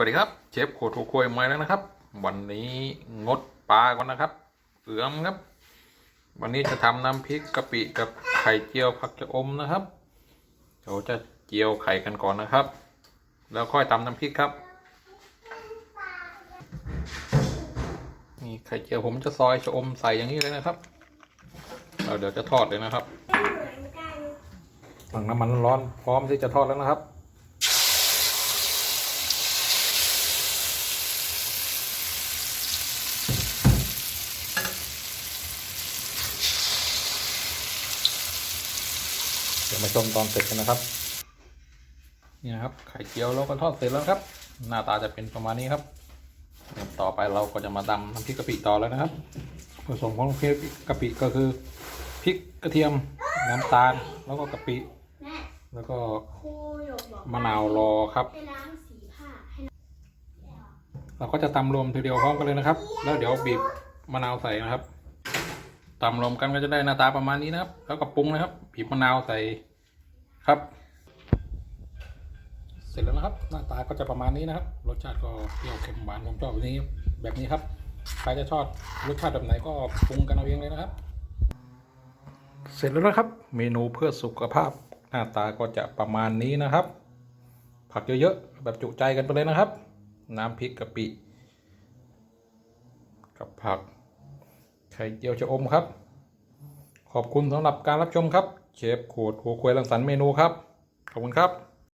วัสดีครับ เชฟโคโทโคยมาแล้วนะครับ วันนี้งดปลาก่อนนะครับเอือมครับ วันนี้จะทำน้ำพริกกะปิกับไข่เจียวผักจะอมนะครับเราจะเจียวไข่กันก่อนนะครับ แล้วค่อยตำน้ำพริกครับนี่ไข่เจียวผมจะซอยชะอมใส่อย่างนี้เลยนะครับเราเดี๋ยวจะทอดเลยนะครับฝั่งน้ำมันร้อนพร้อมที่จะทอดแล้วนะครับ เดี๋ยวมาชมตอนเสร็จกันนะครับ นี่นะครับไข่เจียวเราก็ทอดเสร็จแล้วครับ หน้าตาจะเป็นประมาณนี้ครับ ต่อไปเราก็จะมาดำน้ำพริกกะปิต่อแล้วนะครับผสมของพริกกะปิก็คือพริกกระเทียมน้ำตาลแล้วก็กะปิ แล้วก็มะนาวรอครับเราก็จะตำรวมทีเดียวพร้อมกันเลยนะครับ แล้วเดี๋ยวบีบมะนาวใส่นะครับ ตำรวมกันก็จะได้หน้าตาประมาณนี้นะครับ แล้วก็ปรุงนะครับบีบมะนาวใส่ครับ เสร็จแล้วนะครับ หน้าตาก็จะประมาณนี้นะครับ รสชาติก็เปรี้ยวเค็มหวานผมชอบแบบนี้แบบนี้ครับใครจะชอบรสชาติแบบไหนก็ปรุงกันเอาเองเลยนะครับ เสร็จแล้วนะครับ เมนูเพื่อสุขภาพหน้าตาก็จะประมาณนี้นะครับ ผักเยอะๆแบบจุใจกันไปเลยนะครับ น้ำพริกกะปิ กับผัก ไข่เจียวชะอมครับ ขอบคุณสำหรับการรับชมครับ เชฟขวดหัวควยรังสรรค์เมนูครับ ขอบคุณครับ